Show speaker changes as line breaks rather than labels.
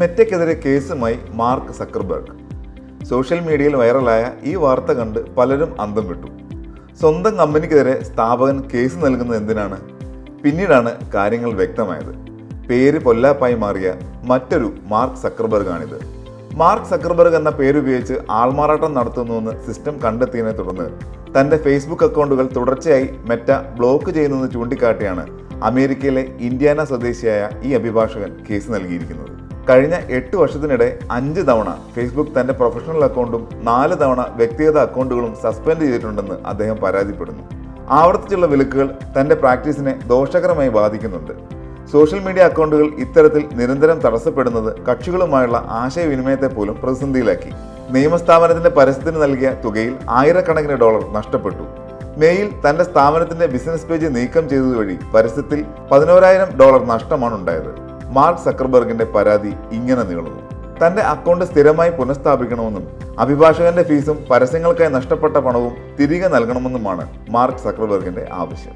മെറ്റയ്ക്കെതിരെ കേസുമായി mark Zuckerberg. Social മീഡിയയിൽ വൈറലായ ഈ വാർത്ത കണ്ട് പലരും അന്തം വിട്ടു. സ്വന്തം കമ്പനിക്കെതിരെ സ്ഥാപകൻ കേസ് നൽകുന്നത് എന്തിനാണ്? പിന്നീടാണ് കാര്യങ്ങൾ വ്യക്തമായത്. പേര് പൊല്ലാപ്പായി മാറിയ മറ്റൊരു മാർക്ക് സക്കർബർഗാണിത്. മാർക്ക് സക്കർബർഗ് എന്ന പേരുപയോഗിച്ച് ആൾമാറാട്ടം നടത്തുന്നുവെന്ന് സിസ്റ്റം കണ്ടെത്തിയതിനെ തുടർന്ന് തന്റെ ഫേസ്ബുക്ക് അക്കൗണ്ടുകൾ തുടർച്ചയായി മെറ്റ ബ്ലോക്ക് ചെയ്യുന്നെന്ന് ചൂണ്ടിക്കാട്ടിയാണ് അമേരിക്കയിലെ ഇന്ത്യാന സ്വദേശിയായ ഈ അഭിഭാഷകൻ കേസ് നൽകിയിരിക്കുന്നത്. കഴിഞ്ഞ എട്ട് വർഷത്തിനിടെ അഞ്ച് തവണ ഫേസ്ബുക്ക് തന്റെ പ്രൊഫഷണൽ അക്കൗണ്ടും നാല് തവണ വ്യക്തിഗത അക്കൗണ്ടുകളും സസ്പെൻഡ് ചെയ്തിട്ടുണ്ടെന്ന് അദ്ദേഹം പരാതിപ്പെടുന്നു. ആവർത്തിച്ചുള്ള വിലക്കുകൾ തന്റെ പ്രാക്ടീസിനെ ദോഷകരമായി ബാധിക്കുന്നുണ്ട്. സോഷ്യൽ മീഡിയ അക്കൗണ്ടുകൾ ഇത്തരത്തിൽ നിരന്തരം തടസ്സപ്പെടുന്നത് കക്ഷികളുമായുള്ള ആശയവിനിമയത്തെ പോലും പ്രതിസന്ധിയിലാക്കി. നിയമസ്ഥാപനത്തിന്റെ പരസ്യത്തിന് നൽകിയ തുകയിൽ ആയിരക്കണക്കിന് ഡോളർ നഷ്ടപ്പെട്ടു. മെയിൽ തന്റെ സ്ഥാപനത്തിന്റെ ബിസിനസ് പേജ് നീക്കം ചെയ്തതുവഴി പരസ്യത്തിൽ പതിനോരായിരം ഡോളർ നഷ്ടമാണ് ഉണ്ടായത് മാർക്ക് സക്കർബർഗിന്റെ പരാതി ഇങ്ങനെ നീളുന്നു. തന്റെ അക്കൗണ്ട് സ്ഥിരമായി പുനഃസ്ഥാപിക്കണമെന്നും അഭിഭാഷകന്റെ ഫീസും പരസ്യങ്ങൾക്കായി നഷ്ടപ്പെട്ട പണവും തിരികെ നൽകണമെന്നുമാണ് മാർക്ക് സക്കർബർഗിന്റെ ആവശ്യം.